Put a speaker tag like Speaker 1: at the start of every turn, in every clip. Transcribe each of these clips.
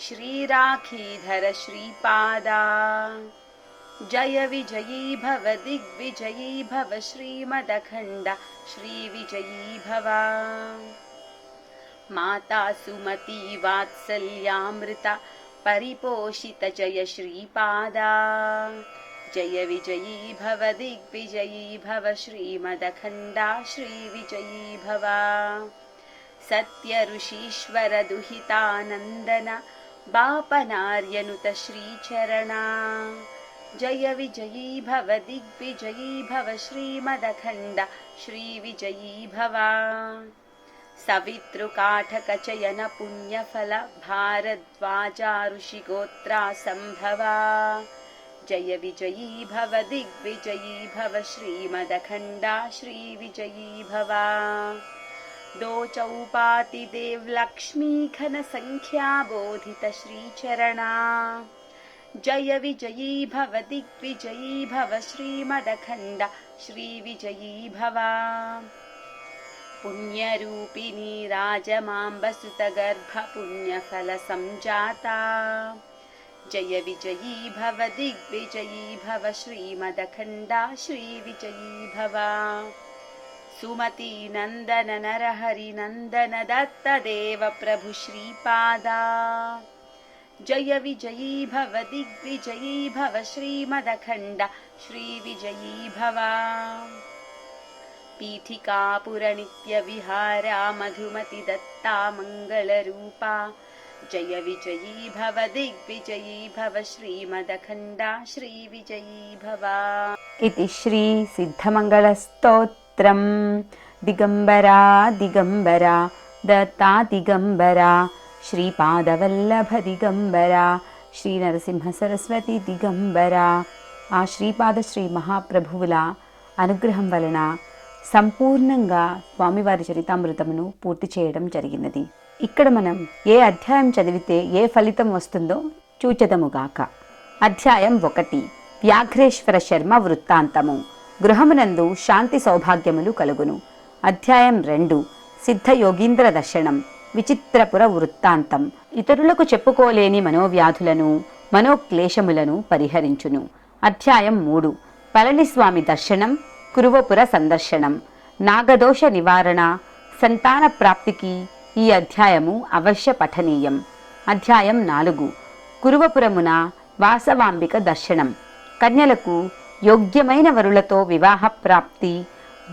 Speaker 1: श्रीराखीधर श्रीपादा। जय विजयी भव दिग्विजयी भव श्रीमदखण्ड श्रीविजयी भव। माता सुमती वात्सल्यामृता परिपोषित जय श्रीपादा। जय विजयी भव दिग्विजयी भव श्रीमदखण्डा श्रीविजयी भव। सत्यऋषीश्वर दुहितानन्दन बापनार्यनुत श्रीचरणा। जय विजयी भव दिग्विजयी भव श्रीमदखण्ड। श्रीविजयी भव। सवितृकाठकचयन पुण्यफल भारद्वाजा ऋषिगोत्रा सम्भवा जय विजयी भव दिग्विजयी भव श्रीमदखण्डा। श्रीविजयी भव दो चौपातिदेव लक्ष्मी घन संख्या बोधित श्रीचरणा। जय विजयी भव दिग्विजयी भव श्रीमदखण्ड श्रीविजयी भव। पुण्यरूपिणी राजमाम्बसुतगर्भ पुण्यफलसञ्जाता जय विजयी भव दिग्विजयी भव श्रीमदखण्डा श्रीविजयी भव सुमती नन्दन नरहरिनन्दन दत्तदेव प्रभु श्रीपादा जय विजयी भव दिग्विजयी भव श्रीमदखण्ड श्रीविजयी भव। पीठिकापुरनित्यविहारा मधुमति दत्ता मङ्गलरूपा जय विजयी भव दिग्विजयी भव श्रीमदखण्डा श्रीविजयी भव। इति ఛత్రం దిగంబరా దిగంబరా దత్తా దిగంబరా శ్రీపాదవల్లభ దిగంబరా శ్రీ నరసింహ సరస్వతి దిగంబరా. ఆ శ్రీపాద శ్రీ మహాప్రభువుల అనుగ్రహం వలన సంపూర్ణంగా స్వామివారి చరితామృతమును పూర్తి చేయడం జరిగినది. ఇక్కడ మనం ఏ అధ్యాయం చదివితే ఏ ఫలితం వస్తుందో చూచదముగాక అధ్యాయం ఒకటి. వ్యాఘ్రేశ్వర శర్మ వృత్తాంతము. గృహమునందు శాంతి సౌభాగ్యములు కలుగును. అధ్యాయం రెండు. సిద్ధ యోగీంద్ర దర్శనం. విచిత్రపుర వృత్తాంతం. ఇతరులకు చెప్పుకోలేని మనోవ్యాధులను మనోక్లేశములను పరిహరించును. అధ్యాయం మూడు. పళనిస్వామి దర్శనం కురువపుర సందర్శనం. నాగదోష నివారణ సంతాన ప్రాప్తికి ఈ అధ్యాయము అవశ్య పఠనీయం. అధ్యాయం నాలుగు. కురువపురమున వాసవాంబిక దర్శనం. కన్యలకు యోగ్యమైన వరులతో వివాహ ప్రాప్తి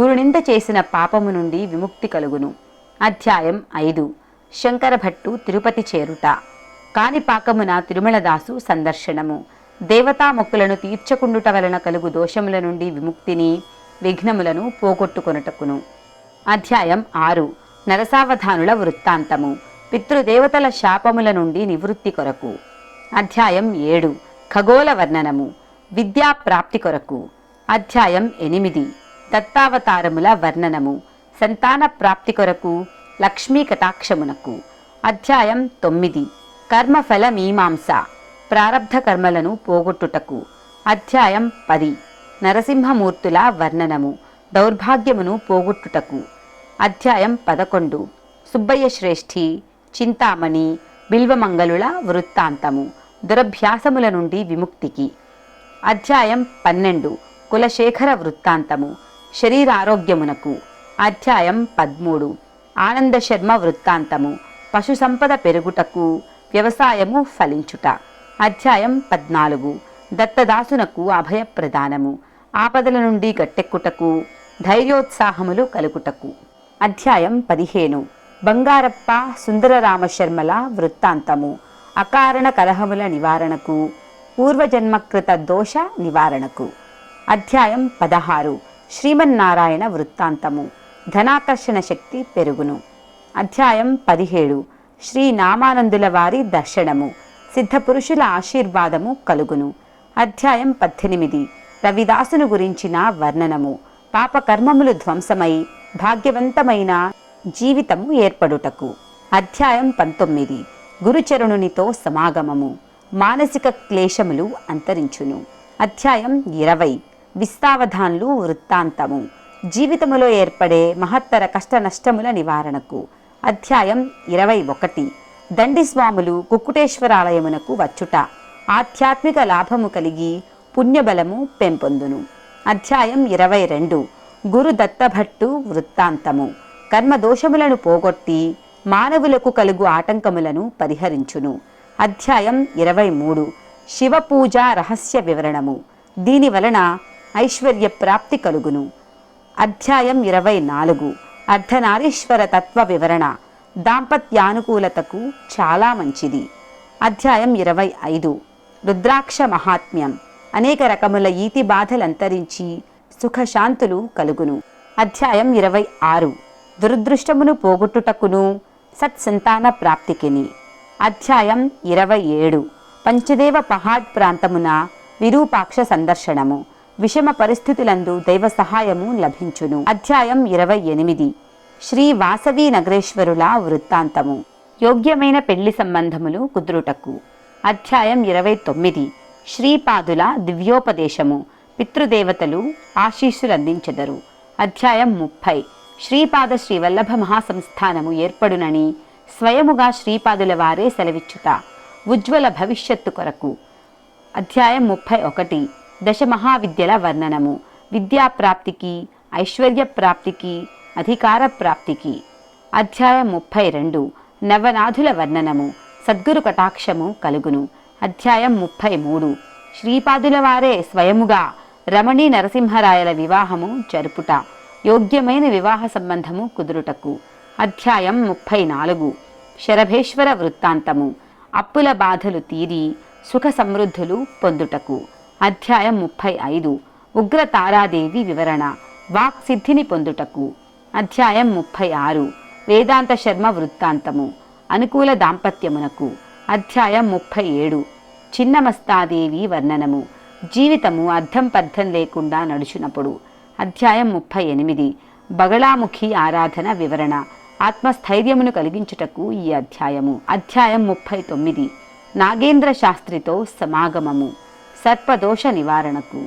Speaker 1: గురునింద చేసిన పాపము నుండి విముక్తి కలుగును. అధ్యాయం ఐదు. శంకరభట్టు తిరుపతి చేరుట. కాణిపాకమున తిరుమలదాసు సందర్శనము. దేవతా మొక్కులను తీర్చకుండుట వలన కలుగు దోషముల నుండి విముక్తిని విఘ్నములను పోగొట్టుకొనుటకును. అధ్యాయం ఆరు. నరసావధానుల వృత్తాంతము. పితృదేవతల శాపముల నుండి నివృత్తి కొరకు. అధ్యాయం ఏడు. ఖగోళ వర్ణనము. విద్యా ప్రాప్తి కొరకు. అధ్యాయం ఎనిమిది. దత్తావతారముల వర్ణనము. సంతాన ప్రాప్తి కొరకు లక్ష్మీ కటాక్షమునకు. అధ్యాయం తొమ్మిది. కర్మఫల మీమాంస. ప్రారబ్ధ కర్మలను పోగొట్టుటకు. అధ్యాయం పది. నరసింహమూర్తుల వర్ణనము. దౌర్భాగ్యమును పోగొట్టుటకు. అధ్యాయం పదకొండు. సుబ్బయ్య శ్రేష్ఠి చింతామణి బిల్వమంగళుల వృత్తాంతము. దురభ్యాసముల నుండి విముక్తికి. అధ్యాయం పన్నెండు. కులశేఖర వృత్తాంతము. శరీరారోగ్యమునకు. అధ్యాయం పదమూడు. ఆనంద శర్మ వృత్తాంతము. పశు సంపద పెరుగుటకు వ్యవసాయము ఫలించుట. అధ్యాయం పద్నాలుగు. దత్తదాసునకు అభయప్రదానము. ఆపదల నుండి గట్టెక్కుటకు ధైర్యోత్సాహములు కలుగుటకు. అధ్యాయం పదిహేను. బంగారప్ప సుందరరామశర్మల వృత్తాంతము. అకారణ కలహముల నివారణకు పూర్వజన్మకృత దోష నివారణకు. అధ్యాయం పదహారు. శ్రీమన్నారాయణ వృత్తాంతము. ధనాకర్షణ శక్తి పెరుగును. అధ్యాయం పదిహేడు. శ్రీ నామానందుల వారి దర్శనము. సిద్ధపురుషుల ఆశీర్వాదము కలుగును. అధ్యాయం పద్దెనిమిది. రవిదాసును గురించిన వర్ణనము. పాపకర్మములు ధ్వంసమై భాగ్యవంతమైన జీవితము ఏర్పడుటకు. అధ్యాయం పంతొమ్మిది. గురుచరుణునితో సమాగమము. మానసిక క్లేశములు అంతరించును. అధ్యాయం ఇరవై. విస్తావధాన్లు వృత్తాంతము. జీవితములో ఏర్పడే మహత్తర కష్ట నష్టముల నివారణకు. అధ్యాయం ఇరవై ఒకటి. దండిస్వాములు కుక్కుటేశ్వరాలయమునకు వచ్చుట. ఆధ్యాత్మిక లాభము కలిగి పుణ్యబలము పెంపొందును. అధ్యాయం ఇరవై రెండు. గురు దత్తభట్టు వృత్తాంతము. కర్మదోషములను పోగొట్టి మానవులకు కలుగు ఆటంకములను పరిహరించును. అధ్యాయం ఇరవై మూడు శివపూజ రహస్య వివరణము. దీని వలన ఐశ్వర్య ప్రాప్తి కలుగును. అధ్యాయం ఇరవై నాలుగు అర్ధనారీశ్వర తత్వ వివరణ. దాంపత్యానుకూలతకు చాలా మంచిది. అధ్యాయం ఇరవై ఐదు రుద్రాక్ష మహాత్మ్యం. అనేక రకముల ఈతి బాధలంతరించి సుఖశాంతులు కలుగును. అధ్యాయం ఇరవై ఆరు దురదృష్టమును పోగొట్టుటకును సత్సంతాన ప్రాప్తికిని. అధ్యాయం ఇరవై ఏడు. పంచదేవ పహాడ్ ప్రాంతమున విరూపాక్ష సందర్శనము. విషమ పరిస్థితులందు దైవ సహాయము లభించును. అధ్యాయం ఇరవై ఎనిమిది. శ్రీ వాసవి నగరేశ్వరుల వృత్తాంతము. యోగ్యమైన పెళ్ళి సంబంధములు కుదురుటకు. అధ్యాయం ఇరవై తొమ్మిది. శ్రీపాదుల దివ్యోపదేశము. పితృదేవతలు ఆశీస్సులందించెదరు. అధ్యాయం ముప్పై. శ్రీపాద శ్రీవల్లభ మహాసంస్థానము ఏర్పడునని స్వయముగా శ్రీపాదుల వారే సెలవిచ్చుట. ఉజ్వల భవిష్యత్తు కొరకు. అధ్యాయం ముప్పై ఒకటి. దశ మహావిద్యల వర్ణనము. విద్యా ప్రాప్తికి ఐశ్వర్య ప్రాప్తికి అధికార ప్రాప్తికి అధ్యాయం ముప్పై రెండు. నవనాథుల వర్ణనము. సద్గురు కటాక్షము కలుగును. అధ్యాయం ముప్పై మూడు. శ్రీపాదుల వారే స్వయముగా రమణీ నరసింహరాయల వివాహము జరుపుట. యోగ్యమైన వివాహ సంబంధము కుదురుటకు. అధ్యాయం ముప్పై నాలుగు శరభేశ్వర వృత్తాంతము. అప్పుల బాధలు తీరి సుఖ సమృద్ధులు పొందుటకు. అధ్యాయం ముప్పై ఐదు ఉగ్ర తారాదేవి వివరణ. వాక్ సిద్ధిని పొందుటకు. అధ్యాయం ముప్పై ఆరు వేదాంత శర్మ వృత్తాంతము. అనుకూల దాంపత్యమునకు. అధ్యాయం ముప్పై ఏడు చిన్నమస్తాదేవి వర్ణనము. జీవితము అర్థం పర్థం లేకుండా నడుచునప్పుడు అధ్యాయం ముప్పై ఎనిమిది బగళాముఖి ఆరాధన వివరణ. ఆత్మస్థైర్యమును కలిగించుటకు ఈ అధ్యాయము. అధ్యాయం ముప్పై తొమ్మిది. నాగేంద్ర శాస్త్రితో సమాగమము. సర్పదోష నివారణకు.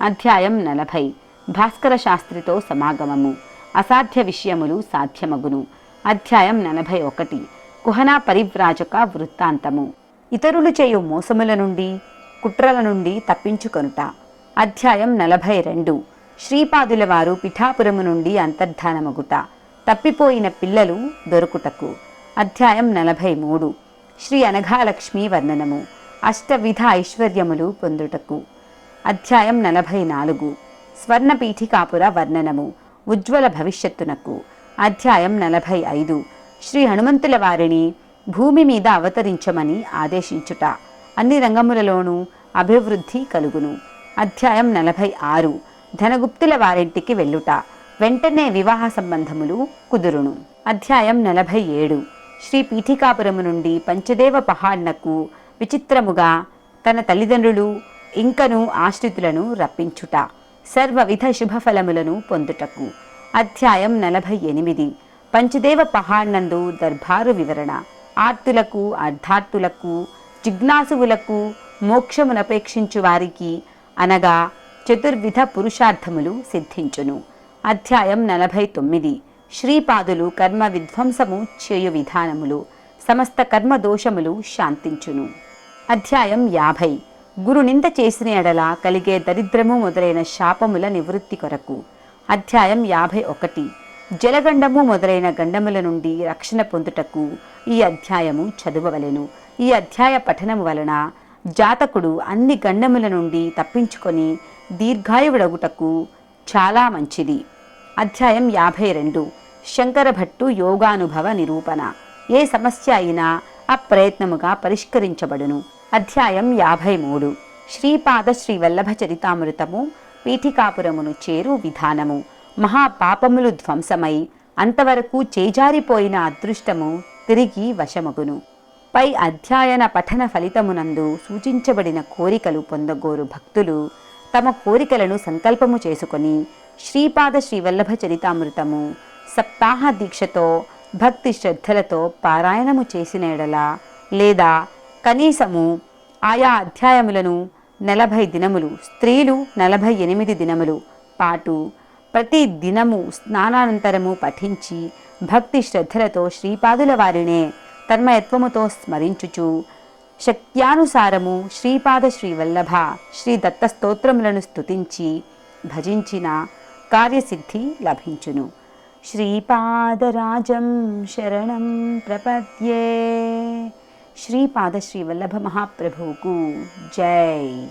Speaker 1: అధ్యాయం నలభై. భాస్కర శాస్త్రితో సమాగమము. అసాధ్య విషయములు సాధ్యమగును. అధ్యాయం నలభై ఒకటి. కుహనా పరివ్రాజక వృత్తాంతము. ఇతరులు చేయు మోసముల నుండి కుట్రల నుండి తప్పించుకొనుట. అధ్యాయం నలభై రెండు. శ్రీపాదుల వారు పిఠాపురము నుండి అంతర్ధానమగుట. తప్పిపోయిన పిల్లలు దొరుకుటకు. అధ్యాయం నలభై మూడు. శ్రీ అనఘాలక్ష్మి వర్ణనము. అష్టవిధ ఐశ్వర్యములు పొందుటకు. అధ్యాయం నలభై నాలుగు. స్వర్ణపీఠికాపుర వర్ణనము. ఉజ్వల భవిష్యత్తునకు. అధ్యాయం నలభై ఐదు. శ్రీ హనుమంతుల వారిని భూమి మీద అవతరించమని ఆదేశించుట. అన్ని రంగములలోనూ అభివృద్ధి కలుగును. అధ్యాయం నలభై ఆరు. ధనగుప్తుల వారింటికి వెళ్ళుట. వెంటనే వివాహ సంబంధములు కుదురును. అధ్యాయం నలభై ఏడు. శ్రీ పీఠికాపురము నుండి పంచదేవ పహాడ్నకు విచిత్రముగా తన తల్లిదండ్రులు ఇంకను ఆశ్రితులను రప్పించుట సర్వవిధ శుభఫలములను పొందుటకు. అధ్యాయం నలభై ఎనిమిది. పంచదేవ పహాడ్నందు దర్బారు వివరణ. ఆర్తులకు అర్ధార్థులకు జిజ్ఞాసువులకు మోక్షమునపేక్షించు వారికి అనగా చతుర్విధ పురుషార్థములు సిద్ధించును. అధ్యాయం నలభై తొమ్మిది. శ్రీపాదులు కర్మ విధ్వంసము చేయు విధానములు సమస్త కర్మ దోషములు శాంతించును. అధ్యాయం యాభై. గురు నింద చేసిన ఎడల కలిగే దరిద్రము మొదలైన శాపముల నివృత్తి కొరకు. అధ్యాయం యాభై ఒకటి. జలగండము మొదలైన గండముల నుండి రక్షణ పొందుటకు ఈ అధ్యాయము చదువవలెను. ఈ అధ్యాయ పఠనము వలన జాతకుడు అన్ని గండముల నుండి తప్పించుకొని దీర్ఘాయువుడగుటకు చాలా మంచిది. అధ్యాయం యాభై రెండు. శంకర భట్టు యోగానుభవ నిరూపణ. ఏ సమస్య అయినా అప్రయత్నముగా పరిష్కరించబడును. అధ్యాయం యాభై మూడు. శ్రీపాద శ్రీవల్లభ చరితామృతము పీఠికాపురమును చేరు విధానము. మహాపాపములు ధ్వంసమై అంతవరకు చేజారిపోయిన అదృష్టము తిరిగి వశమగును. పై అధ్యయన పఠన ఫలితమునందు సూచించబడిన కోరికలు పొందగోరు భక్తులు తమ కోరికలను సంకల్పము చేసుకొని శ్రీపాద శ్రీవల్లభ చరితామృతము. సప్తాహ దీక్షతో భక్తి శ్రద్ధలతో పారాయణము చేసిన ఎడల లేదా కనీసము ఆయా అధ్యాయములను నలభై దినములు స్త్రీలు నలభై ఎనిమిది దినములు పాటు ప్రతి దినము స్నానానంతరము పఠించి భక్తి శ్రద్ధలతో శ్రీపాదుల వారినే తన్మయత్వముతో స్మరించుచు శక్త్యానుసారము శ్రీపాద శ్రీవల్లభ శ్రీ దత్త స్తోత్రములను స్తుతించి భజించిన కార్యసిద్ధి లభించును. శ్రీపాదరాజం శరణం ప్రపద్యే. శ్రీపాద శ్రీవల్లభ మహాప్రభువుకు జై.